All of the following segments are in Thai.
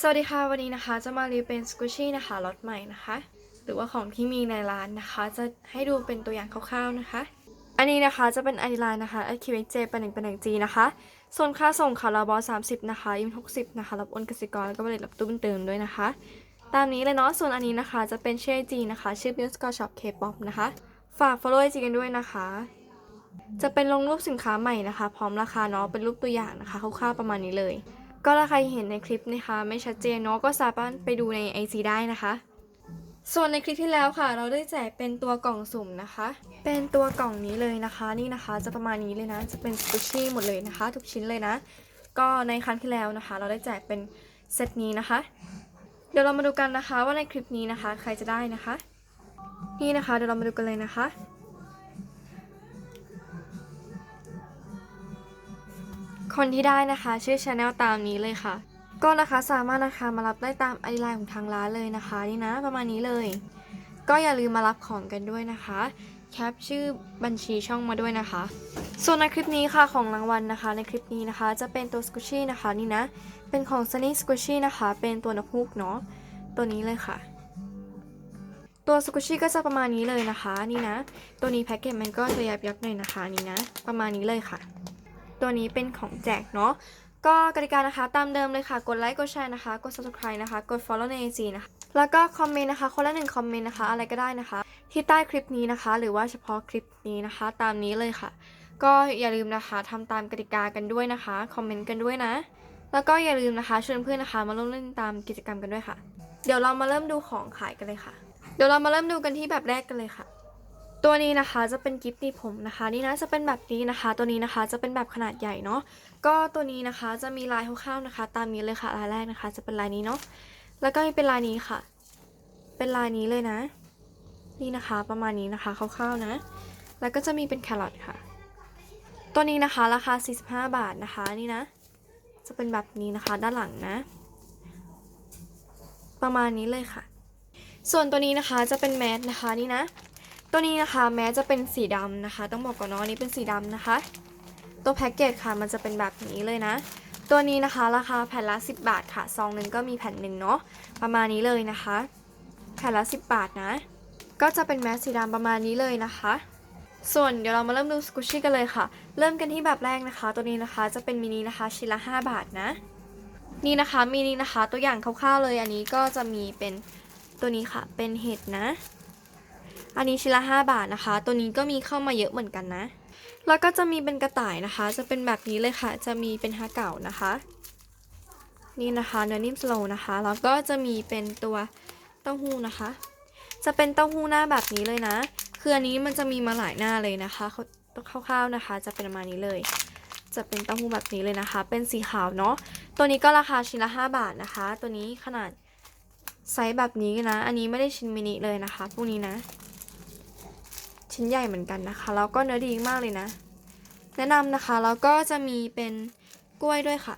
สวัสดีค่ะ วันนี้นะคะจะมารีวิวเป็นสกูชี่นะคะล็อตใหม่นะคะ หรือว่าของที่มีในร้านนะคะ จะให้ดูเป็นตัวอย่างคร่าวๆนะคะ อันนี้นะคะจะเป็นไอไลน์นะคะ a q u a J เป็นหนึ่งเป็นหนึ่ง G นะคะ ส่วนค่าส่งค่ะเราบอสามสิบนะคะยิมหกสิบนะคะรับโอนกสิกรแล้วก็บริษัทรับตู้เติมด้วยนะคะ ตามนี้เลยเนาะส่วนอันนี้นะคะจะเป็นชื่อ G นะคะ ชื่อ Beauty Score Shop K-pop นะคะ ฝาก follow IG กันด้วยนะคะ จะเป็นลงรูปสินค้าใหม่นะคะ พร้อมราคาเนาะเป็นรูปตัวอย่างนะคะคร่าวๆประมาณนี้เลย ก็ถ้าใครเห็นในคลิปนะคะ ไม่ชัดเจนเนาะก็สามารถไปดูใน IG ได้นะคะ ส่วนในคลิปที่แล้วค่ะ เราได้แจกเป็นตัวกล่องสุ่มนะคะ เป็นตัวกล่องนี้เลยนะคะ นี่นะคะจะประมาณนี้เลยนะ จะเป็นสกูชี่หมดเลยนะคะ ทุกชิ้นเลยนะ ก็ในครั้งที่แล้วนะคะ เราได้แจกเป็นเซตนี้นะคะ เดี๋ยวเรามาดูกันนะคะว่าในคลิปนี้นะคะ ใครจะได้นะคะ นี่นะคะเดี๋ยวเรามาดูกันเลยนะคะ คนที่ได้นะคะชื่อชาแนลตามนี้เลยค่ะ ก็นะคะสามารถนะคะมารับได้ตามไอไลน์ของทางร้านเลยนะคะนี่นะประมาณนี้เลย ก็อย่าลืมมารับของกันด้วยนะคะแคปชื่อบัญชีช่องมาด้วยนะคะ ส่วนในคลิปนี้ค่ะของรางวัลนะคะ ในคลิปนี้นะคะ จะเป็นตัวสกูชี่นะคะนี่นะ เป็นของ Sunny Squishy นะคะ เป็นตัวนกฮูกเนาะตัวนี้เลยค่ะ ตัวสกูชี่ก็จะประมาณนี้เลยนะคะนี่นะ ตัวนี้แพ็กเกจมันก็จะยับยับหน่อยนะคะนี่นะ ประมาณนี้เลยค่ะ ตัวนี้เป็นของแจกเนาะก็กติกานะคะตามเดิมเลยค่ะ กดไลค์กดแชร์นะคะ กด subscribe นะคะ กด follow ใน IG นะคะ แล้วก็คอมเมนต์นะคะ คนละหนึ่งคอมเมนต์นะคะ อะไรก็ได้นะคะ ที่ใต้คลิปนี้นะคะ หรือว่าเฉพาะคลิปนี้นะคะ ตามนี้เลยค่ะ ก็อย่าลืมนะคะทำตามกติกากันด้วยนะคะ คอมเมนต์กันด้วยนะ แล้วก็อย่าลืมนะคะชวนเพื่อนนะคะ มาร่วมเล่นตามกิจกรรมกันด้วยค่ะ เดี๋ยวเรามาเริ่มดูของขายกันเลยค่ะ เดี๋ยวเรามาเริ่มดูกันที่แบบแรกกันเลยค่ะ ตัวนี้นะคะจะเป็นกิฟต์หนีผมนะคะ นี่นะจะเป็นแบบนี้นะคะ ตัวนี้นะคะจะเป็นแบบขนาดใหญ่เนาะก็ตัวนี้นะคะจะมีลายคร่าวๆนะคะ ตามนี้เลยค่ะลายแรกนะคะ จะเป็นลายนี้เนาะแล้วก็มีเป็นลายนี้ค่ะ เป็นลายนี้เลยนะ นี่นะคะประมาณนี้นะคะคร่าวๆนะ แล้วก็จะมีเป็นแครอทค่ะ ตัวนี้นะคะราคา 45 บาทนะคะนี่นะ จะเป็นแบบนี้นะคะด้านหลังนะ ประมาณนี้เลยค่ะ ส่วนตัวนี้นะคะจะเป็นแมสนะคะนี่นะ ตัวนี้นะคะแม้จะเป็นสีดำนะคะ ต้องบอกก่อนเนาะอันนี้เป็นสีดำนะคะ ตัวแพ็กเกจค่ะมันจะเป็นแบบนี้เลยนะ ตัวนี้นะคะราคาแผ่นละ 10 บาทค่ะซองหนึ่งก็มีแผ่นหนึ่งเนาะประมาณนี้เลยนะคะ แผ่นละ 10 บาทนะ ก็จะเป็นแมสสีดำประมาณนี้เลยนะคะ ส่วนเดี๋ยวเรามาเริ่มดูสกูชี่กันเลยค่ะ เริ่มกันที่แบบแรกนะคะ ตัวนี้นะคะจะเป็นมินินะคะชิ้นละ 5 บาทนะ นี่นะคะมินินะคะตัวอย่างคร่าวๆเลยอันนี้ก็จะมีเป็นตัวนี้ค่ะเป็นเห็ดนะ อันนี้ชิ้นละ 5 บาทนะคะ ตัวนี้ก็มีเข้ามาเยอะเหมือนกันนะ แล้วก็จะมีเป็นกระต่ายนะคะ จะเป็นแบบนี้เลยค่ะ จะมีเป็นฮาเก่านะคะ นี่นะคะเนื้อนิ่มสโลว์นะคะ แล้วก็จะมีเป็นตัวเต้าหู้นะคะ จะเป็นเต้าหู้หน้าแบบนี้เลยนะ คืออันนี้มันจะมีมาหลายหน้าเลยนะคะเขาคร่าวๆนะคะ จะเป็นประมาณนี้เลย จะเป็นเต้าหู้แบบนี้เลยนะคะ เป็นสีขาวเนาะ ตัวนี้ก็ราคาชิ้นละ 5 บาทนะคะ ตัวนี้ขนาดไซส์แบบนี้นะ อันนี้ไม่ได้ชิ้นมินิเลยนะคะ พวกนี้นะ ชิ้นใหญ่เหมือนกันนะคะ แล้วก็เนื้อดีมากเลยนะ แนะนำนะคะ แล้วก็จะมีเป็นกล้วยด้วยค่ะ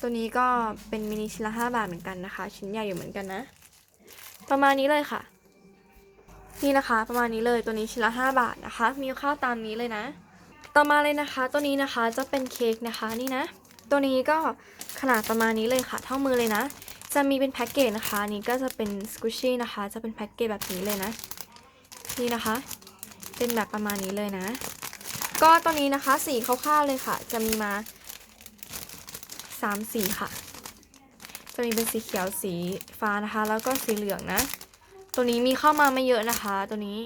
ตัวนี้ก็เป็นมินิชิ้นละ5บาทเหมือนกันนะคะ ชิ้นใหญ่อยู่เหมือนกันนะ ประมาณนี้เลยค่ะ นี่นะคะ ประมาณนี้เลย ตัวนี้ชิ้นละ5บาทนะคะ มีข้าวตามนี้เลยนะ ต่อมาเลยนะคะ ตัวนี้นะคะจะเป็นเค้กนะคะ นี่นะ ตัวนี้ก็ขนาดประมาณนี้เลยค่ะ เท่ามือเลยนะ จะมีเป็นแพ็กเกจนะคะนนี้ก็จะเป็นสกูชี่นะคะ จะเป็นแพ็กเกจแบบนี้เลยนะ นี่นะคะ เป็นแบบประมาณนี้เลยนะ ก็ตัวนี้นะคะสีคร่าวๆเลยค่ะ จะมีมาสามสีค่ะ จะมีเป็นสีเขียวสีฟ้านะคะ แล้วก็สีเหลืองนะ ตัวนี้มีเข้ามาไม่เยอะนะคะ ตัวนี้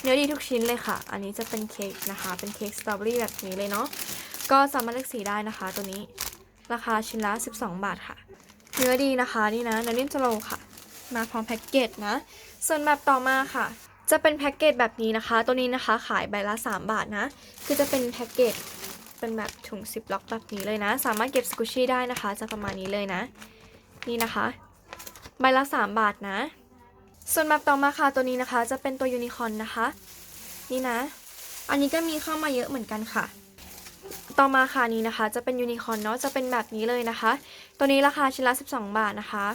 เนื้อดีทุกชิ้นเลยค่ะ อันนี้จะเป็นเค้กนะคะ เป็นเค้กสตรอเบอรี่แบบนี้เลยเนาะ ก็สามารถเลือกสีได้นะคะ ตัวนี้ ราคาชิ้นละ 12 บาทค่ะ เนื้อดีนะคะนี่นะเนื้อนิ่มสโลค่ะ มาพร้อมแพ็กเกจนะ ส่วนแบบต่อมาค่ะ จะเป็นแพ็กเกจแบบนี้นะคะ ตัวนี้นะคะขายใบละ 3 บาทนะ คือจะเป็นแพ็กเกจเป็นแบบถุงซิปล็อกแบบนี้เลยนะ สามารถเก็บสกุชี่ได้นะคะ จะประมาณนี้เลยนะ นี่นะคะ ใบละ 3 บาทนะ ส่วนแบบต่อมาค่ะตัวนี้นะคะ จะเป็นตัวยูนิคอร์นนะคะ นี่นะ อันนี้ก็มีเข้ามาเยอะเหมือนกันค่ะต่อมาค่ะนี้นะคะ จะเป็นยูนิคอร์นเนาะจะเป็นแบบนี้เลยนะคะ ตัวนี้ราคาชิ้นละ 12 บาทนะคะ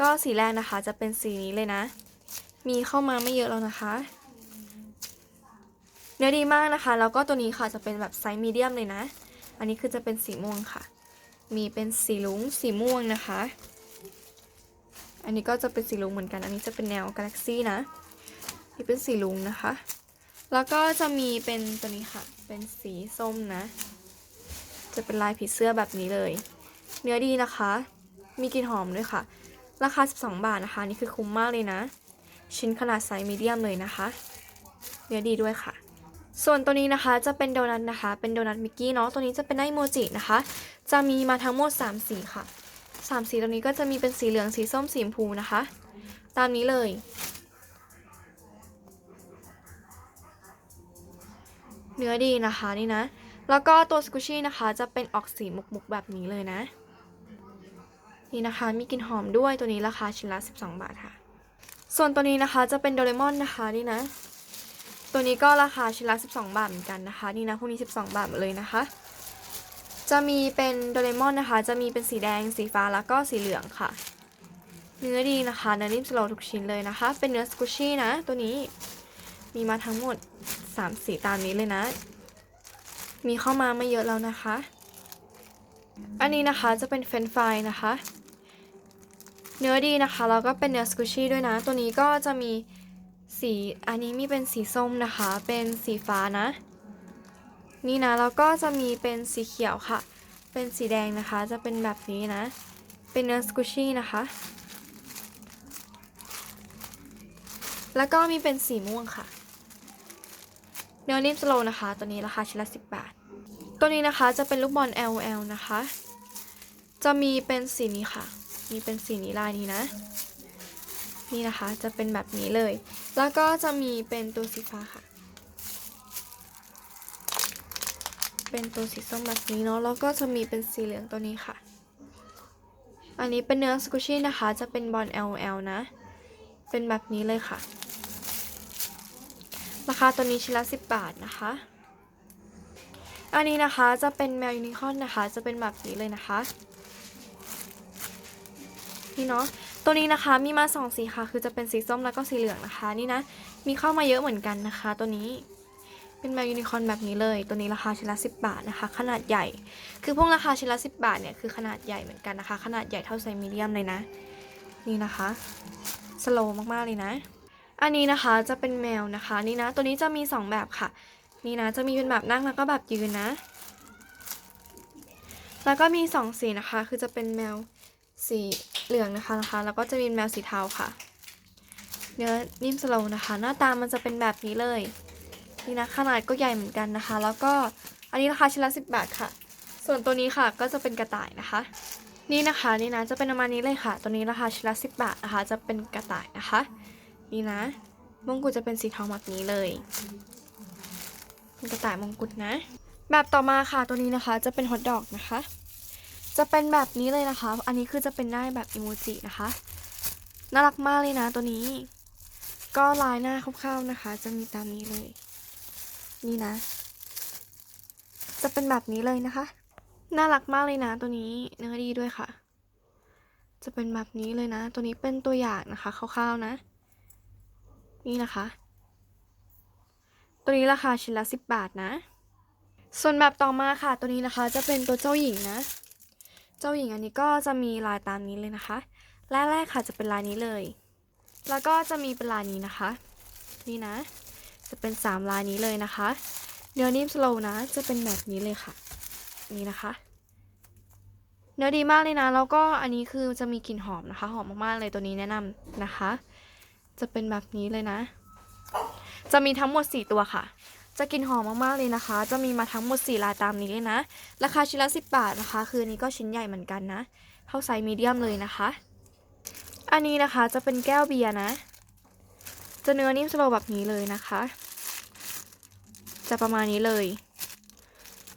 ก็สีแรกนะคะจะเป็นสีนี้เลยนะ มีเข้ามาไม่เยอะแล้วนะคะ เนื้อดีมากนะคะ แล้วก็ตัวนี้ค่ะจะเป็นแบบไซส์มีเดียมเลยนะ อันนี้คือจะเป็นสีม่วงค่ะ มีเป็นสีลุงสีม่วงนะคะ อันนี้ก็จะเป็นสีลุงเหมือนกัน อันนี้จะเป็นแนวกาแล็กซี่นะ นี่เป็นสีลุงนะคะ แล้วก็จะมีเป็นตัวนี้ค่ะ เป็นสีส้มนะ จะเป็นลายผีเสื้อแบบนี้เลย เนื้อดีนะคะ มีกลิ่นหอมด้วยค่ะ ราคา 12 บาทนะคะ นี่คือคุ้มมากเลยนะ ชิ้นขนาดไซส์มีเดียมเลยนะคะ เนื้อดีด้วยค่ะ ส่วนตัวนี้นะคะจะเป็นโดนัทนะคะ เป็นโดนัทมิกกี้เนาะ ตัวนี้จะเป็นได้โมจินะคะ จะมีมาทั้งหมด 3 สีค่ะ 3 สีตัวนี้ก็จะมีเป็นสีเหลือง สีส้ม สีชมพูนะคะ ตามนี้เลยเนื้อดีนะคะนี่นะ แล้วก็ตัวสกูชี่นะคะจะเป็นออกสีมุกๆแบบนี้เลยนะ นี่นะคะ มีกลิ่นหอมด้วยตัวนี้ราคาชิ้นละ 12 บาทค่ะ ส่วนตัวนี้นะคะจะเป็นโดเรมอนนะคะนี่นะ ตัวนี้ก็ราคาชิ้นละ 12 บาทเหมือนกันนะคะ นี่นะพวกนี้ 12 บาทหมดเลยนะคะ จะมีเป็นโดเรมอนนะคะ จะมีเป็นสีแดง สีฟ้าแล้วก็สีเหลืองค่ะ เนื้อดีนะคะเนื้อนิ่มสโลทุกชิ้นเลยนะคะ เป็นเนื้อสกูชี่นะ ตัวนี้มีมาทั้งหมด 3 สีตามนี้เลยนะ มีเข้ามาไม่เยอะแล้วนะคะ อันนี้นะคะจะเป็นเฟรนฟรายนะคะ เนื้อดีนะคะ แล้วก็เป็นเนื้อสกูชี่ด้วยนะ ตัวนี้ก็จะมีสีอันนี้มีเป็นสีส้มนะคะ เป็นสีฟ้านะ นี่นะ แล้วก็จะมีเป็นสีเขียวค่ะ เป็นสีแดงนะคะ จะเป็นแบบนี้นะ เป็นเนื้อสกูชี่นะคะ แล้วก็มีเป็นสีม่วงค่ะ เนื้อนิ่มสโลนะคะ ตัวนี้ราคาชิ้นละ10บาท ตัวนี้นะคะจะเป็นลูกบอล LL นะคะ จะมีเป็นสีนี้ค่ะ มีเป็นสีนี้ลายนี้นะ นี่นะคะจะเป็นแบบนี้เลย แล้วก็จะมีเป็นตัวสีฟ้าค่ะ เป็นตัวสีส้มแบบนี้เนาะ แล้วก็จะมีเป็นสีเหลืองตัวนี้ค่ะ อันนี้เป็นเนื้อสกูชี่นะคะ จะเป็นบอล LL นะ เป็นแบบนี้เลยค่ะ ราคาตัวนี้ชิ้นละ10 บาทนะคะอันนี้นะคะจะเป็นแมวยูนิคอร์นนะคะ จะเป็นแบบนี้เลยนะคะ นี่เนาะตัวนี้นะคะมีมาสองสีค่ะคือจะเป็นสีส้มแล้วก็สีเหลืองนะคะ นี่นะมีเข้ามาเยอะเหมือนกันนะคะ ตัวนี้เป็นแมวยูนิคอร์นแบบนี้เลย ตัวนี้ราคาชิ้นละ 10 บาทนะคะ ขนาดใหญ่ คือพวกราคาชิ้นละ 10 บาทเนี่ยคือขนาดใหญ่เหมือนกันนะคะ ขนาดใหญ่เท่าไซมีเดียมเลยนะ นี่นะคะสโลว์มากๆเลยนะ อันนี้นะคะจะเป็นแมวนะคะนี่นะ ตัวนี้จะมี 2 แบบค่ะ นี่นะจะมีเป็นแบบนั่งแล้วก็แบบยืนนะ แล้วก็มี 2 สีนะคะ คือจะเป็นแมวสี เหลืองนะคะนะคะ แล้วก็จะมีแมวสีเทาค่ะ เนื้อนิ่มสโลว์นะคะ หน้าตามันจะเป็นแบบนี้เลยนี่นะขนาดก็ใหญ่เหมือนกันนะคะ แล้วก็อันนี้ราคาชิ้นละ10บาทค่ะ ส่วนตัวนี้ค่ะก็จะเป็นกระต่ายนะคะ นี่นะคะนี่นะจะเป็นประมาณนี้เลยค่ะ ตัวนี้ราคาชิ้นละ10บาทนะคะ จะเป็นกระต่ายนะคะ นี่นะมงกุฎจะเป็นสีทองแบบนี้เลยเป็นกระต่ายมงกุฎนะ แบบต่อมาค่ะตัวนี้นะคะจะเป็นฮอทดอกนะคะ จะเป็นแบบนี้เลยนะคะ อันนี้คือจะเป็นได้าแบบอิโมจินะคะ น่ารักมากเลยนะตัวนี้ ก็ลายหน้าคร่าวๆนะคะ จะมีตามนี้เลย นี่นะ จะเป็นแบบนี้เลยนะคะ น่ารักมากเลยนะตัวนี้ เนื้อดีด้วยค่ะ จะเป็นแบบนี้เลยนะ ตัวนี้เป็นตัวอย่างนะคะคร่าวๆนะ นี่นะคะ ตัวนี้ราคาชิ้นละ10บาทนะ ส่วนแบบต่อมาค่ะ ตัวนี้นะคะ จะเป็นตัวเจ้าหญิงนะ เจ้าหญิงอันนี้ก็จะมีลายตามนี้เลยนะคะลายแรกค่ะจะเป็นลายนี้เลย แล้วก็จะมีเป็นลายนี้นะคะ นี่นะ จะเป็น3ลายนี้เลยนะคะ เนื้อนิ่มสโลว์นะ จะเป็นแบบนี้เลยค่ะ นี่นะคะ เนื้อดีมากเลยนะ แล้วก็อันนี้คือจะมีกลิ่นหอมนะคะ หอมมากๆเลยตัวนี้แนะนำนะคะ จะเป็นแบบนี้เลยนะ จะมีทั้งหมด 4 ตัวค่ะ จะกลิ่นหอมมากๆเลยนะคะ จะมีมาทั้งหมด 4 ลายตามนี้เลยนะ ราคาชิ้นละ 10 บาทนะคะ คือนนี้ก็ชิ้นใหญ่เหมือนกันนะ เท่าไซส์มีเดียมเลยนะคะ อันนี้นะคะจะเป็นแก้วเบียร์นะ จะเนื้อนิ่มสโลแบบนี้เลยนะคะ จะประมาณนี้เลย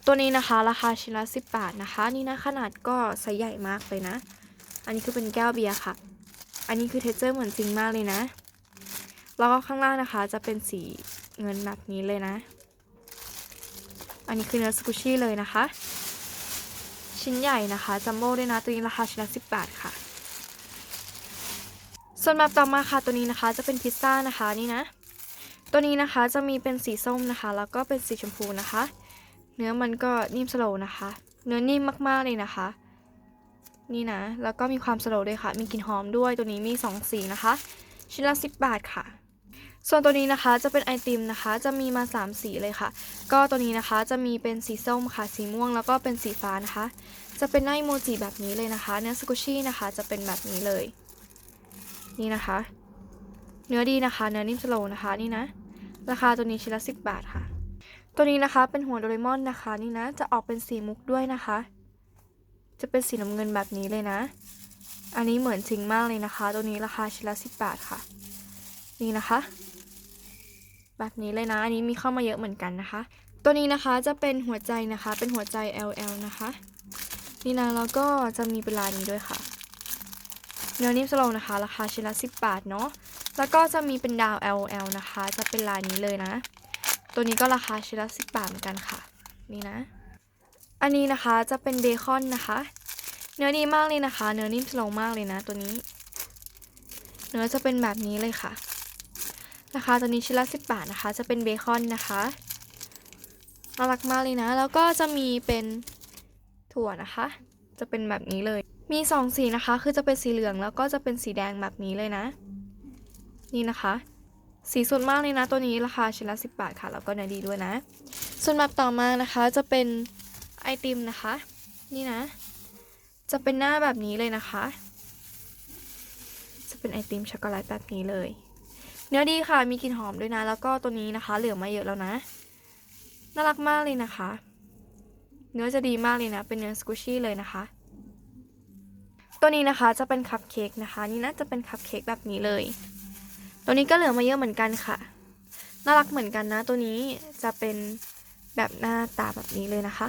ตัวนี้นะคะราคาชิ้นละ 10 บาทนะคะ นี่นะขนาดก็ไซส์ใหญ่มากเลยนะ อันนี้คือเป็นแก้วเบียร์ค่ะ อันนี้คือเทเจอร์เหมือนจริงมากเลยนะ แล้วก็ข้างล่างนะคะจะเป็นสี เงินแบบนี้เลยนะ อันนี้คือเนื้อสกูชี่เลยนะคะ ชิ้นใหญ่นะคะจัมโบ้ด้วยนะตัวนี้ราคาชิ้นละ10บาทค่ะ ส่วนแบบต่อมาค่ะตัวนี้นะคะจะเป็นพิซซ่านะคะนี่นะ ตัวนี้นะคะจะมีเป็นสีส้มนะคะ แล้วก็เป็นสีชมพูนะคะ เนื้อมันก็นิ่มสโลว์นะคะ เนื้อนิ่มมากๆเลยนะคะนี่นะ แล้วก็มีความสโลว์ด้วยค่ะ มีกลิ่นหอมด้วย ตัวนี้มี 2 สีนะคะ ชิ้นละ 10 บาทค่ะ ส่วนตัวนี้นะคะจะเป็นไอติมนะคะจะมีมา 3 สีเลยค่ะ ก็ตัวนี้นะคะจะมีเป็นสีส้มค่ะสีม่วงแล้วก็เป็นสีฟ้านะคะ จะเป็นหน้าอีโมจิแบบนี้เลยนะคะ เนื้อสกุชี่นะคะจะเป็นแบบนี้เลย นี่นะคะ เนื้อดีนะคะ เนื้อนิ่มสโลว์นะคะนี่นะ ราคาตัวนี้ชิ้นละ10บาทค่ะ ตัวนี้นะคะเป็นหัวโดเรมอนนะคะนี่นะจะออกเป็นสีมุกด้วยนะคะ จะเป็นสีน้ำเงินแบบนี้เลยนะ อันนี้เหมือนจริงมากเลยนะคะ ตัวนี้ราคาชิ้นละ10บาทค่ะ นี่นะคะ แบบนี้เลยนะอันนี้มีเข้ามาเยอะเหมือนกันนะคะ ตัวนี้นะคะจะเป็นหัวใจนะคะ เป็นหัวใจ LL นะคะ นี่นะแล้วก็จะมีเป็นลายนี้ด้วยค่ะเนื้อนิ่มสโลนะคะ ราคาชิ้นละ10 บาทเนาะแล้วก็จะมีเป็นดาว LL นะคะ จะเป็นลายนี้เลยนะ ตัวนี้ก็ราคาชิ้นละ10 บาทเหมือนกันค่ะ นี่นะ อันนี้นะคะจะเป็นเบคอนนะคะ เนื้อดีมากเลยนะคะ เนื้อนิ่มสโลมากเลยนะ ตัวนี้ เนื้อจะเป็นแบบนี้เลยค่ะ ราคาตัวนี้ชิ้นละ10 บาทนะคะ จะเป็นเบคอนนะคะน่ารักมากเลยนะ แล้วก็จะมีเป็นถั่วนะคะ จะเป็นแบบนี้เลย มีสองสีนะคะ คือจะเป็นสีเหลืองแล้วก็จะเป็นสีแดงแบบนี้เลยนะ นี่นะคะ สีสดมากเลยนะ ตัวนี้ราคาชิ้นละ10 บาทค่ะ แล้วก็เนื้อดีด้วยนะ ส่วนแบบต่อมานะคะ จะเป็นไอติมนะคะ นี่นะ จะเป็นหน้าแบบนี้เลยนะคะ จะเป็นไอติมช็อกโกแลตแบบนี้เลย เนื้อดีค่ะ มีกลิ่นหอมด้วยนะ แล้วก็ตัวนี้นะคะ เหลือมาเยอะแล้วนะ น่ารักมากเลยนะคะ เนื้อจะดีมากเลยนะ เป็นเนื้อสกูชี่เลยนะคะ ตัวนี้นะคะจะเป็นคัพเค้กนะคะ นี่นะจะเป็นคัพเค้กแบบนี้เลย ตัวนี้ก็เหลือมาเยอะเหมือนกันค่ะ น่ารักเหมือนกันนะ ตัวนี้จะเป็นแบบหน้าตาแบบนี้เลยนะคะ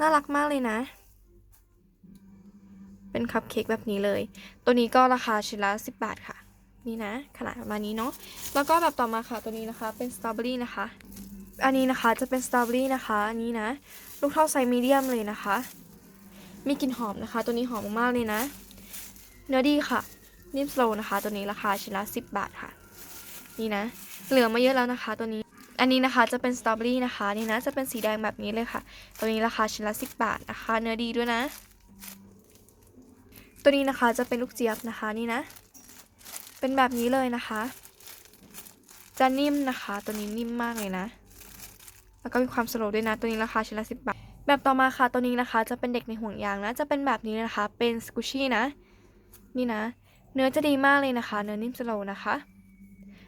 น่ารักมากเลยนะ เป็นคัพเค้กแบบนี้เลย ตัวนี้ก็ราคาชิ้นละ10 บาทค่ะ นี่นะขนาดประมาณนี้เนาะแล้วก็แบบต่อมาค่ะตัวนี้นะคะเป็นสตรอเบอรี่นะคะ อันนี้นะคะจะเป็นสตรอเบอรี่นะคะอันนี้นะ ลูกเท่าไซมีเดียมเลยนะคะ มีกลิ่นหอมนะคะ ตัวนี้หอมมากเลยนะ เนื้อดีค่ะนิ่มสโลว์นะคะ ตัวนี้ราคาชิ้นละ10 บาทค่ะ นี่นะ เหลือมาเยอะแล้วนะคะ ตัวนี้อันนี้นะคะจะเป็นสตรอเบอรี่นะคะนี่นะจะเป็นสีแดงแบบนี้เลยค่ะ ตัวนี้ราคาชิ้นละ10บาทนะคะ เนื้อดีด้วยนะ ตัวนี้นะคะจะเป็นลูกเจี๊ยบนะคะนี่นะ เป็นแบบนี้เลยนะคะ จะนิ่มนะคะ ตัวนี้นิ่มมากเลยนะ แล้วก็มีความสโลว์ด้วยนะ ตัวนี้ราคาชิ้นละ10บาท แบบต่อมาค่ะ ตัวนี้นะคะ จะเป็นเด็กในห่วงยางนะ จะเป็นแบบนี้นะคะ เป็นสกูชี่นะ นี่นะ เนื้อจะดีมากเลยนะคะ เนื้อนิ่มสโลว์นะคะ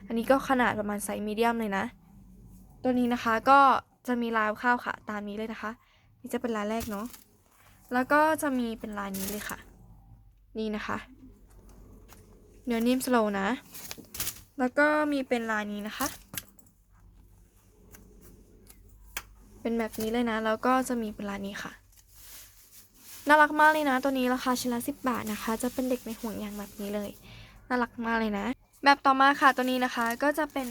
อันนี้ก็ขนาดประมาณไซส์มีเดียมเลยนะ ตัวนี้นะคะก็จะมีลายข้าวค่ะ ตามนี้เลยนะคะ นี่จะเป็นลายแรกเนาะ แล้วก็จะมีเป็นลายนี้เลยค่ะ นี่นะคะ เนื้อนิ่มสโลนะ แล้วก็มีเป็นลายนี้นะคะ เป็นแบบนี้เลยนะ แล้วก็จะมีเป็นลายนี้ค่ะ น่ารักมากเลยนะ ตัวนี้ราคาชิ้นละ10บาทนะคะ จะเป็นเด็กในห่วงยางแบบนี้เลย น่ารักมากเลยนะ แบบต่อมาค่ะตัวนี้นะคะก็จะเป็น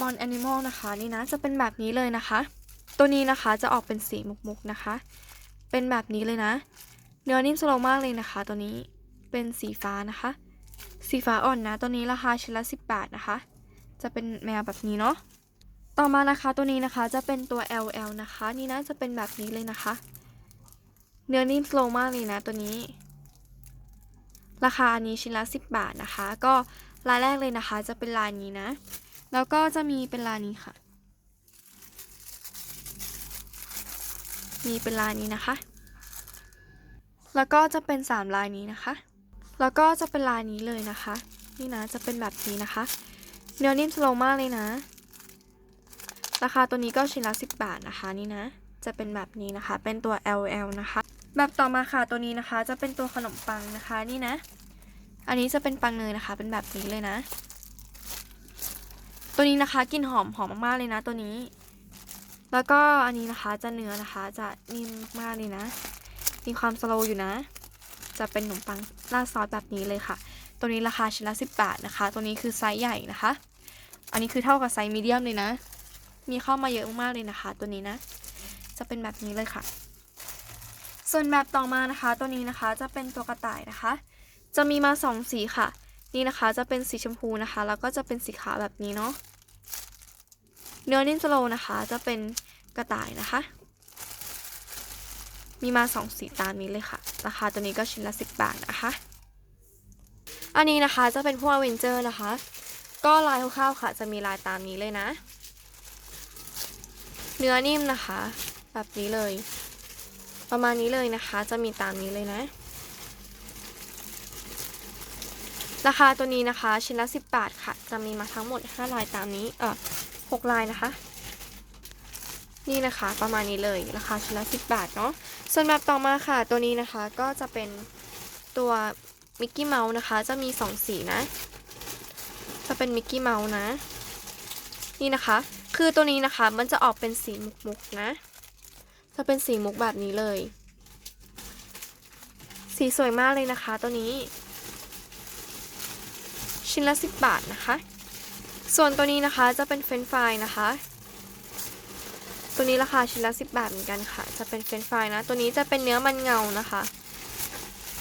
บอลแอนิมอลนะคะนี่นะจะเป็นแบบนี้เลยนะคะ ตัวนี้นะคะจะออกเป็นสีมุกๆนะคะ เป็นแบบนี้เลยนะ เนื้อนิ่มสโลมากเลยนะคะ ตัวนี้เป็นสีฟ้านะคะ สีฟ้าอ่อนนะ ตัวนี้ราคาชิ้นละ10 บาทนะคะ จะเป็นแมวแบบนี้เนาะ ต่อมานะคะตัวนี้นะคะจะเป็นตัว LL นะคะ นี่นะจะเป็นแบบนี้เลยนะคะ เนื้อนิ่มสโลมากเลยนะตัวนี้ ราคาอันนี้ชิ้นละ 10 บาทนะคะ ก็ลายแรกเลยนะคะ จะเป็นลายนี้นะ แล้วก็จะมีเป็นลายนี้ค่ะ มีเป็นลายนี้นะคะ แล้วก็จะเป็น 3 ลายนี้นะคะ แล้วก็จะเป็นลายนี้เลยนะคะ นี่นะจะเป็นแบบนี้นะคะ เนื้อนิ่มสโลมากเลยนะ ราคาตัวนี้ก็ชิ้นละ10 บาทนะคะนี่นะ จะเป็นแบบนี้นะคะ เป็นตัว LL นะคะ แบบต่อมาค่ะตัวนี้นะคะ จะเป็นตัวขนมปังนะคะนี่นะ อันนี้จะเป็นปังเนยนะคะ เป็นแบบนี้เลยนะ ตัวนี้นะคะกลิ่นหอมหอมมากๆเลยนะ ตัวนี้ แล้วก็อันนี้นะคะจะเนื้อนะคะจะนิ่มมากๆเลยนะ มีความสโลว์อยู่นะ จะเป็นขนมปัง ราดซอสแบบนี้เลยค่ะ ตัวนี้ราคาชิ้นละ10 บาทนะคะ ตัวนี้คือไซส์ใหญ่นะคะ อันนี้คือเท่ากับไซส์มีเดียมเลยนะ มีเข้ามาเยอะมากเลยนะคะ ตัวนี้นะ จะเป็นแบบนี้เลยค่ะ ส่วนแบบต่อมานะคะ ตัวนี้นะคะจะเป็นตัวกระต่ายนะคะ จะมีมาสองสีค่ะ นี่นะคะจะเป็นสีชมพูนะคะ แล้วก็จะเป็นสีขาวแบบนี้เนาะ เนื้อนิ่มสโลนะคะ จะเป็นกระต่ายนะคะ มีมาสองสีตามนี้เลยค่ะ ราคาตัวนี้ก็ชิ้นละ 10 บาทนะคะ อันนี้นะคะจะเป็นพวกเวนเจอร์นะคะ ก็ลายคร่าวๆค่ะ จะมีลายตามนี้เลยนะ เนื้อนิ่มนะคะ แบบนี้เลย ประมาณนี้เลยนะคะ จะมีตามนี้เลยนะ ราคาตัวนี้นะคะ ชิ้นละ 10 บาทค่ะ จะมีมาทั้งหมด 5 ลายตามนี้ เออ6ลายนะคะ นี่นะคะประมาณนี้เลยราคาชิ้นละ10 บาทเนาะส่วนแบบต่อมาค่ะตัวนี้นะคะก็จะเป็นตัวมิกกี้เมาส์นะคะ จะมี 2 สีนะ จะเป็นมิกกี้เมาส์นะ นี่นะคะ คือตัวนี้นะคะมันจะออกเป็นสีมุกๆนะ จะเป็นสีมุกแบบนี้เลย สีสวยมากเลยนะคะ ตัวนี้ ชิ้นละ 10 บาทนะคะ ส่วนตัวนี้นะคะจะเป็นเฟรนฟรายนะคะ ตัวนี้ราคาชิ้นละ10บาทเหมือนกันค่ะ จะเป็นเฟรนฟรายนะ ตัวนี้จะเป็นเนื้อมันเงานะคะ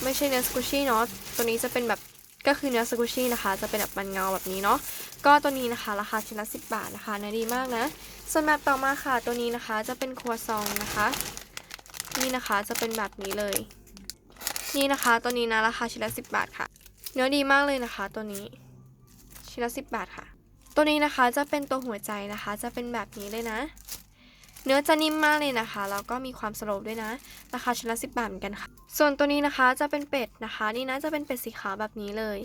ไม่ใช่เนื้อสกูชี่เนาะ ตัวนี้จะเป็นแบบก็คือเนื้อสกูชี่นะคะ จะเป็นแบบมันเงาแบบนี้เนาะ ก็ตัวนี้นะคะ ราคาชิ้นละ10บาทนะคะเนื้อดีมากนะ ส่วนแบบต่อมาค่ะ ตัวนี้นะคะจะเป็นครัวซองนะคะ นี่นะคะจะเป็นแบบนี้เลย นี่นะคะ ตัวนี้นะราคาชิ้นละ10บาทค่ะ เนื้อดีมากเลยนะคะ ตัวนี้ ชิ้นละ10บาทค่ะ ตัวนี้นะคะจะเป็นตัวหัวใจนะคะ จะเป็นแบบนี้เลยนะ เนื้อจะนิ่มมากเลยนะคะ แล้วก็มีความสโลปด้วยนะ ราคาชิ้นละ10 บาทเหมือนกันค่ะ ส่วนตัวนี้นะคะจะเป็นเป็ดนะคะ นี่นะจะเป็นเป็ดสีขาวแบบนี้เลย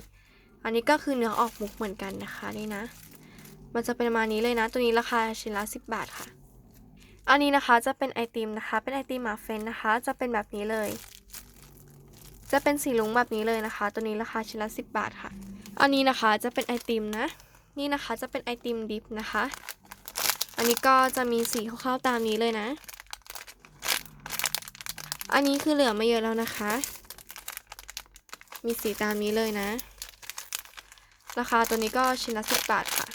อันนี้ก็คือเนื้อออกมุกเหมือนกันนะคะนี่นะ มันจะเป็นประมาณนี้เลยนะ ตัวนี้ราคาชิ้นละ10 บาทค่ะ อันนี้นะคะจะเป็นไอติมนะคะ เป็นไอติมหมาเฟนนะคะ จะเป็นแบบนี้เลย จะเป็นสีลุงแบบนี้เลยนะคะ ตัวนี้ราคาชิ้นละ10 บาทค่ะ อันนี้นะคะจะเป็นไอติมนะ นี่นะคะจะเป็นไอติมดิฟนะคะ อันนี้ก็จะมีสีคร่าวๆตามนี้เลยนะ อันนี้คือเหลือมาเยอะแล้วนะคะ มีสีตามนี้เลยนะ ราคาตัวนี้ก็ชิ้นละ10บาทค่ะ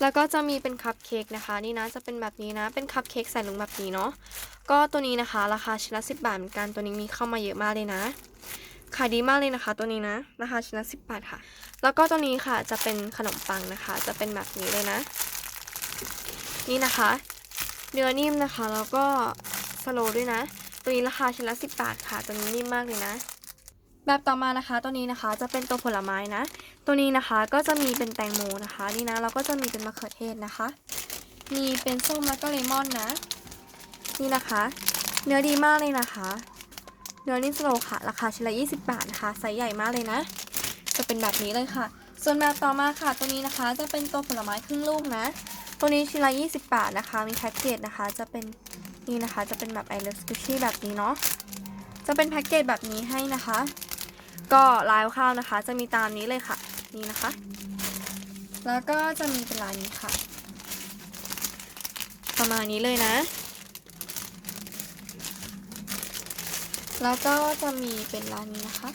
แล้วก็จะมีเป็นคัพเค้กนะคะ นี่นะจะเป็นแบบนี้นะ เป็นคัพเค้กใส่ลงแบบนี้เนาะ ก็ตัวนี้นะคะ ราคาชิ้นละ10บาทเหมือนกัน ตัวนี้มีเข้ามาเยอะมากเลยนะ ขายดีมากเลยนะคะ ตัวนี้นะ ราคาชิ้นละ10บาทค่ะ แล้วก็ตัวนี้ค่ะจะเป็นขนมปังนะคะ จะเป็นแบบนี้เลยนะ นี่นะคะ เนื้อนิ่มนะคะแล้วก็สโลด้วยนะตัวนี้ราคาชิ้นละ10บาทค่ะตัวนี้นิ่มมากเลยนะ แบบต่อมานะคะตัวนี้นะคะจะเป็นตัวผลไม้นะ ตัวนี้นะคะก็จะมีเป็นแตงโมนะคะนี่นะแล้วก็จะมีเป็นมะเขือเทศนะคะ มีเป็นส้มแล้วก็เลมอนนะ นี่นะคะ เนื้อดีมากเลยนะคะ เนื้อนิ่มสโลค่ะ ราคาชิ้นละ20 บาทนะคะไซส์ใหญ่มากเลยนะ จะเป็นแบบนี้เลยค่ะ ส่วนแบบต่อมาค่ะตัวนี้นะคะจะเป็นตัวผลไม้ครึ่งลูกนะ ตัวนี้ชิ้นละ20 บาทนะคะ มีแพ็กเกจนะคะ จะเป็นนี่นะคะ จะเป็นแบบ I love squishy แบบนี้เนาะ จะเป็นแพ็กเกจแบบนี้ให้นะคะ ก็ลายข้าวนะคะ จะมีตามนี้เลยค่ะ นี่นะคะ แล้วก็จะมีเป็นลายนี้ค่ะ ประมาณนี้เลยนะ แล้วก็จะมีเป็นลายนี้นะคะ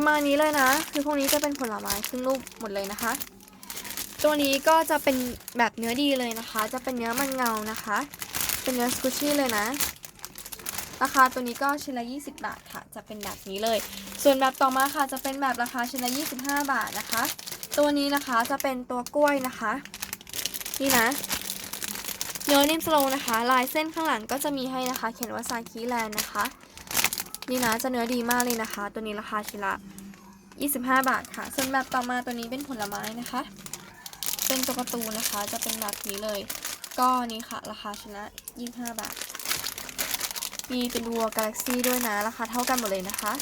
ประมาณนี้เลยนะ คือพวกนี้จะเป็นผลไม้ครึ่งลูกหมดเลยนะคะ ตัวนี้ก็จะเป็นแบบเนื้อดีเลยนะคะ จะเป็นเนื้อมันเงานะคะ เป็นเนื้อสกูชี่เลยนะ ราคาตัวนี้ก็ชิ้นละ 20 บาทค่ะ จะเป็นแบบนี้เลย ส่วนแบบต่อมาค่ะจะเป็นแบบราคาชิ้นละ 25 บาทนะคะ ตัวนี้นะคะจะเป็นตัวกล้วยนะคะ นี่นะเนื้อนิ่มสโลนะคะ ลายเส้นข้างหลังก็จะมีให้นะคะ เขียนว่าซาคิแลนด์นะคะ นี่นะจะเนื้อดีมากเลยนะคะ ตัวนี้ราคาชิละ25 บาทค่ะ ส่วนแบบต่อมาตัวนี้เป็นผลไม้นะคะ เป็นตัวการ์ตูนนะคะจะเป็นแบบนี้เลย ก็นี่ค่ะ ราคาชนะ 25 บาท มีเป็นวัวกาแล็กซี่ด้วยนะ ราคาเท่ากันหมดเลยนะคะ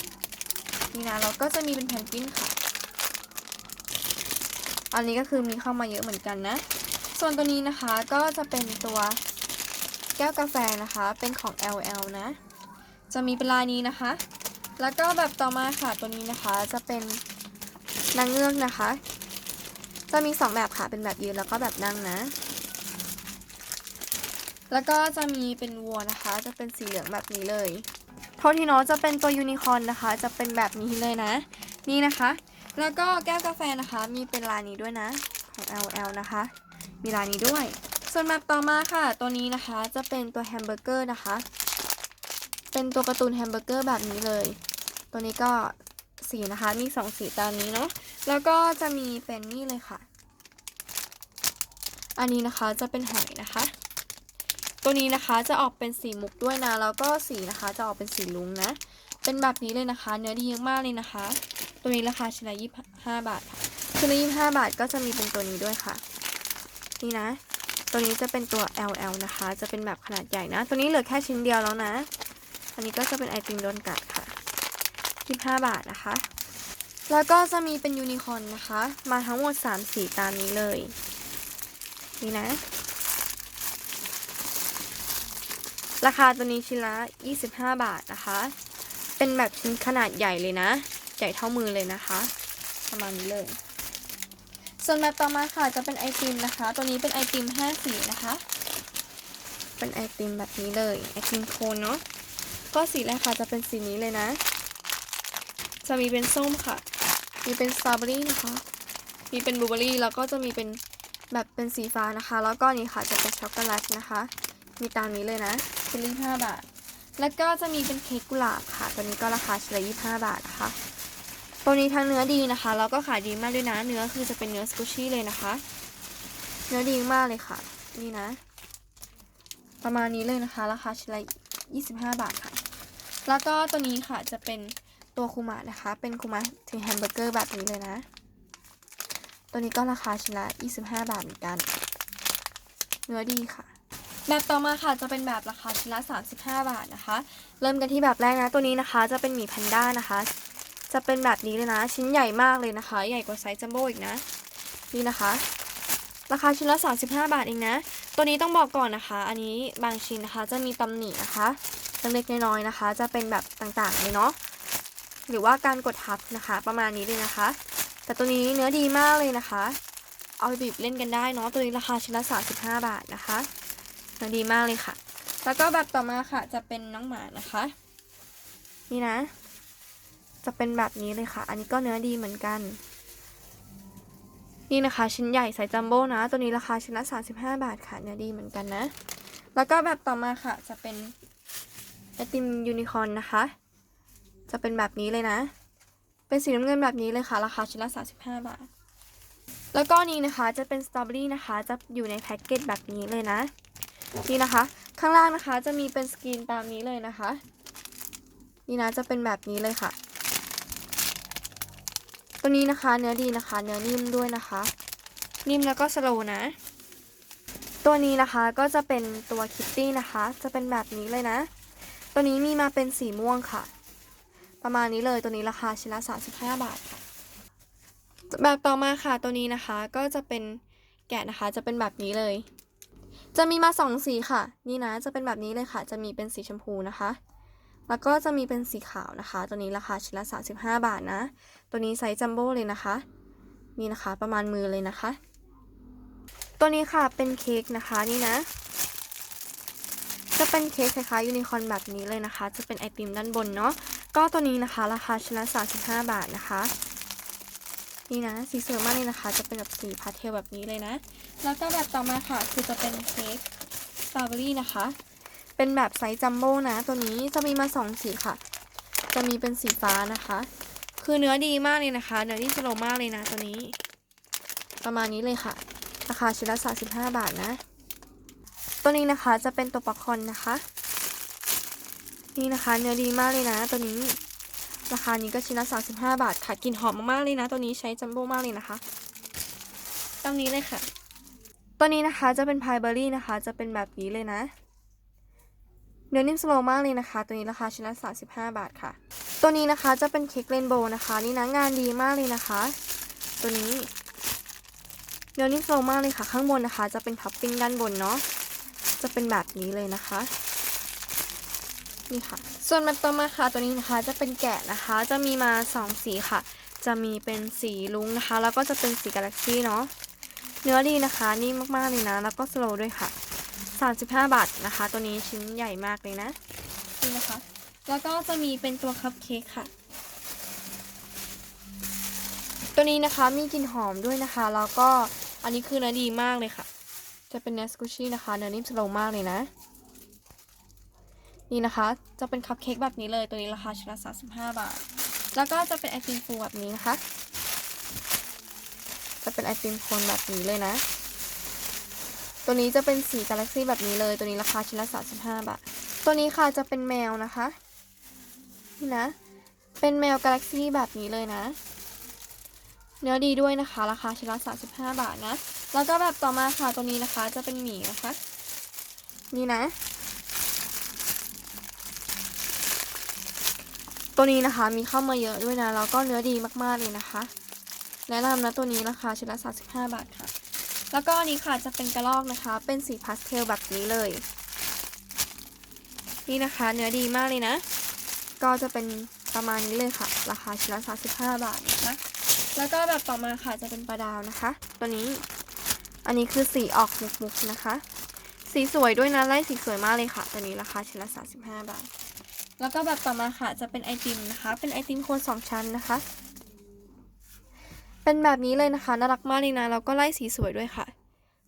นี่นะแล้วก็จะมีเป็นแพนกวินค่ะ อันนี้ก็คือมีเข้ามาเยอะเหมือนกันนะ ส่วนตัวนี้นะคะก็จะเป็นตัวแก้วกาแฟนะคะ เป็นของ LL นะ จะมีเป็นลายนี้นะคะ แล้วก็แบบต่อมาค่ะตัวนี้นะคะจะเป็นนางเงือกนะคะ จะมี 2 แบบค่ะเป็นแบบยืนแล้วก็แบบนั่งนะ แล้วก็จะมีเป็นวัวนะคะ จะเป็นสีเหลืองแบบนี้เลยโทษทีเนาะจะเป็นตัวยูนิคอร์นนะคะ จะเป็นแบบนี้เลยนะ นี่นะคะ แล้วก็แก้วกาแฟนะคะ มีเป็นลายนี้ด้วยนะของ LL นะคะ มีลายนี้ด้วย ส่วนแบบต่อมาค่ะ ตัวนี้นะคะจะเป็นตัวแฮมเบอร์เกอร์นะคะ เป็นตัวการ์ตูนแฮมเบอร์เกอร์แบบนี้เลย ตัวนี้ก็สีนะคะ มีสองสีตามนี้เนาะ แล้วก็จะมีเป็นนี่เลยค่ะ อันนี้นะคะจะเป็นหอยนะคะ ตัวนี้นะคะจะออกเป็นสีมุกด้วยนะ แล้วก็สีนะคะจะออกเป็นสีลุงนะ เป็นแบบนี้เลยนะคะ เนื้อดีมากเลยนะคะ ตัวนี้ราคาชิ้นละยี่ห้าบาทค่ะชิ้นละยี่ห้าบาทก็จะมีเป็นตัวนี้ด้วยค่ะ นี่นะ ตัวนี้จะเป็นตัว LL นะคะ จะเป็นแบบขนาดใหญ่นะ ตัวนี้เหลือแค่ชิ้นเดียวแล้วนะ อันนี้ก็จะเป็นไอติมโดนกัดค่ะ25บาทนะคะ แล้วก็จะมีเป็นยูนิคอร์นนะคะ มาทั้งหมด3สีตามนี้เลย นี่นะ ราคาตัวนี้ชิ้นละ25 บาทนะคะ เป็นแบบชิ้นขนาดใหญ่เลยนะ ใหญ่เท่ามือเลยนะคะ ประมาณนี้เลย ส่วนแบบต่อมาค่ะจะเป็นไอติมนะคะ ตัวนี้เป็นไอติม5สีนะคะ เป็นไอติมแบบนี้เลย ไอติมโคนเนาะ ก็สีแรกค่ะจะเป็นสีนี้เลยนะ จะมีเป็นส้มค่ะ มีเป็นสตรอเบอรี่นะคะ มีเป็นบลูเบอรี่แล้วก็จะมีเป็นแบบเป็นสีฟ้านะคะ แล้วก็นี่ค่ะจะเป็นช็อกโกแลตนะคะ มีตามนี้เลยนะชิ้นละห้าบาท แล้วก็จะมีเป็นเค้กกุหลาบค่ะ ตัวนี้ก็ราคาชิ้นละยี่ห้าบาทนะคะ ตัวนี้ทั้งเนื้อดีนะคะ แล้วก็ขายดีมากด้วยนะ เนื้อคือจะเป็นเนื้อสกูชี่เลยนะคะ เนื้อดีมากเลยค่ะ นี่นะ ประมาณนี้เลยนะคะ ราคาชิ้นละ25 บาทค่ะ แล้วก็ตัวนี้ค่ะจะเป็นตัวคูมะนะคะ เป็นคูมะถึงแฮมเบอร์เกอร์แบบนี้เลยนะ ตัวนี้ก็ราคาชิ้นละ 25 บาทเหมือนกัน เนื้อดีค่ะ แบบต่อมาค่ะจะเป็นแบบราคาชิ้นละ 35 บาทนะคะ เริ่มกันที่แบบแรกนะ ตัวนี้นะคะจะเป็นหมีแพนด้านะคะ จะเป็นแบบนี้เลยนะ ชิ้นใหญ่มากเลยนะคะ ใหญ่กว่าไซส์จัมโบ้อีกนะ นี่นะคะ ราคาชิ้นละ 35 บาทเองนะ ตัวนี้ต้องบอกก่อนนะคะ อันนี้บางชิ้นนะคะจะมีตำหนินะคะ เล็กๆน้อยๆนะคะ จะเป็นแบบต่างๆเลยเนาะหรือว่าการกดทับนะคะ ประมาณนี้เลยนะคะ แต่ตัวนี้เนื้อดีมากเลยนะคะ เอาไปบีบเล่นกันได้เนาะตัวนี้ราคาชิ้นละ35 บาทนะคะเนื้อดีมากเลยค่ะ แล้วก็แบบต่อมาค่ะ จะเป็นน้องหมานะคะ นี่นะ จะเป็นแบบนี้เลยค่ะ อันนี้ก็เนื้อดีเหมือนกัน นี่นะคะ ชิ้นใหญ่ไซส์จัมโบ้นะ ตัวนี้ราคาชิ้นละ35 บาทค่ะ เนื้อดีเหมือนกันนะ แล้วก็แบบต่อมาค่ะ จะเป็น ไอติมยูนิคอร์นนะคะ จะเป็นแบบนี้เลยนะ เป็นสีน้ำเงินแบบนี้เลยค่ะ ราคาชิ้นละ35 บาท แล้วก็นี่นะคะจะเป็นสตรอเบอรี่นะคะ จะอยู่ในแพ็กเกจแบบนี้เลยนะ นี่นะคะ ข้างล่างนะคะจะมีเป็นสกรีนตามนี้เลยนะคะ นี่นะจะเป็นแบบนี้เลยค่ะ ตัวนี้นะคะเนื้อดีนะคะ เนื้อนิ่มด้วยนะคะ นิ่มแล้วก็สโลนะตัวนี้นะคะก็จะเป็นตัวคิตตี้นะคะ จะเป็นแบบนี้เลยนะ ตัวนี้มีมาเป็นสีม่วงค่ะ ประมาณนี้เลยตัวนี้ราคาชิ้นละ 35 บาทค่ะแบบต่อมาค่ะตัวนี้นะคะก็จะเป็นแกะนะคะจะเป็นแบบนี้เลย จะมีมาสองสีค่ะ นี่นะจะเป็นแบบนี้เลยค่ะ จะมีเป็นสีชมพูนะคะ แล้วก็จะมีเป็นสีขาวนะคะ ตัวนี้ราคาชิ้นละ 35 บาทนะ ตัวนี้ไซส์จัมโบ้เลยนะคะนี่นะคะประมาณมือเลยนะคะ ตัวนี้ค่ะเป็นเค้กนะคะนี่นะ จะเป็นเค้กคล้ายๆยูนิคอร์นแบบนี้เลยนะคะ จะเป็นไอติมด้านบนเนาะ ก็ตัวนี้นะคะ ราคาชิ้นละ35 บาทนะคะ นี่นะ สีสวยมากเลยนะคะ จะเป็นแบบสีพาเทลแบบนี้เลยนะ แล้วก็แบบต่อมาค่ะ คือจะเป็นเค้กสตรอเบอรี่นะคะ เป็นแบบไซส์จัมโบ้นะ ตัวนี้จะมีมาสองสีค่ะ จะมีเป็นสีฟ้านะคะ คือเนื้อดีมากเลยนะคะ เนื้อที่สโลมากเลยนะตัวนี้ ประมาณนี้เลยค่ะ ราคาชิ้นละ35 บาทนะ ตัวนี้นะคะจะเป็นตัวป๊อปคอนนะคะ นี่นะคะ เนื้อดีมากเลยนะตัวนี้ราคานี้ก็ชิ้นละ35 บาทค่ะกลิ่นหอมมากๆเลยนะ ตัวนี้ใช้จัมโบ้มากเลยนะคะตรงนี้เลยค่ะ ตัวนี้นะคะจะเป็นพายเบอร์รี่นะคะ จะเป็นแบบนี้เลยนะเนื้อนิ่มสโลว์มากเลยนะคะ ตัวนี้ราคาชิ้นละ35 บาทค่ะ ตัวนี้นะคะจะเป็นเค้กเรนโบว์นะคะ นี่นะงานดีมากเลยนะคะ ตัวนี้เนื้อนิ่มสโลว์มากเลยค่ะ ข้างบนนะคะ จะเป็นท็อปปิ้งด้านบนเนาะ จะเป็นแบบนี้เลยนะคะนี่ค่ะ ส่วนแบบต่อมาค่ะตัวนี้นะคะจะเป็นแกะนะคะ จะมีมา 2 สีค่ะ จะมีเป็นสีลุ้งนะคะ แล้วก็จะเป็นสีกาแล็กซี่เนาะเนื้อดีนะคะนิ่มมากๆเลยนะ แล้วก็สโลด้วยค่ะ 35 บาทนะคะ ตัวนี้ชิ้นใหญ่มากเลยนะนี่นะคะ แล้วก็จะมีเป็นตัวคัพเค้กค่ะ ตัวนี้นะคะมีกลิ่นหอมด้วยนะคะ แล้วก็อันนี้คือเนื้อดีมากเลยค่ะ จะเป็นเนื้อสกูชี่นะคะ เนื้อนิ่มสโลมากเลยนะ นี่นะคะ จะเป็นคัพเค้กแบบนี้เลย ตัวนี้ราคาชิ้นละ35 บาท แล้วก็จะเป็นไอติมฟูแบบนี้นะคะ จะเป็นไอติมโคนแบบนี้เลยนะ ตัวนี้จะเป็นสีกาแล็กซี่แบบนี้เลย ตัวนี้ราคาชิ้นละ35 บาท ตัวนี้ค่ะจะเป็นแมวนะคะ นี่นะ เป็นแมวกาแล็กซี่แบบนี้เลยนะ เนื้อดีด้วยนะคะ ราคาชิ้นละ35 บาทนะ แล้วก็แบบต่อมาค่ะตัวนี้นะคะ จะเป็นหมีนะคะ นี่นะ ตัวนี้นะคะมีเข้ามาเยอะด้วยนะแล้วก็เนื้อดีมากๆเลยนะคะแนะนำนะตัวนี้ราคาชิ้นละ35 บาทค่ะ แล้วก็อันนี้ค่ะจะเป็นกระรอกนะคะ เป็นสีพาสเทลแบบนี้เลย นี่นะคะ เนื้อดีมากเลยนะ ก็จะเป็นประมาณนี้เลยค่ะ ราคาชิ้นละ35 บาทนะคะ แล้วก็แบบต่อมาค่ะจะเป็นปลาดาวนะคะ ตัวนี้ อันนี้คือสีออกมุกๆนะคะ สีสวยด้วยนะไล่สีสวยมากเลยค่ะ ตัวนี้ราคาชิ้นละ35 บาท แล้วก็แบบต่อมาค่ะจะเป็นไอติมนะคะ เป็นไอติมโคนสองชั้นนะคะ เป็นแบบนี้เลยนะคะน่ารักมากเลยนะแล้วก็ไล่สีสวยด้วยค่ะ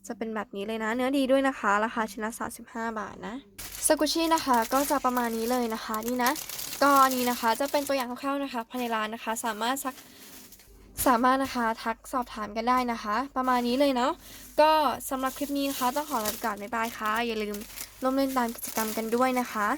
จะเป็นแบบนี้เลยนะ เนื้อดีด้วยนะคะ ราคาชิ้นละ35 บาทนะสกุชี่นะคะก็จะประมาณนี้เลยนะคะนี่นะก็อันนี้นะคะจะเป็นตัวอย่างคร่าวๆนะคะภายในร้านนะคะ สามารถซักสามารถนะคะทักสอบถามกันได้นะคะ ประมาณนี้เลยเนาะ ก็สำหรับคลิปนี้นะคะ ต้องขอลาไปก่อนบ๊ายบายค่ะ อย่าลืมร่วมเล่นตามกิจกรรมกันด้วยนะคะ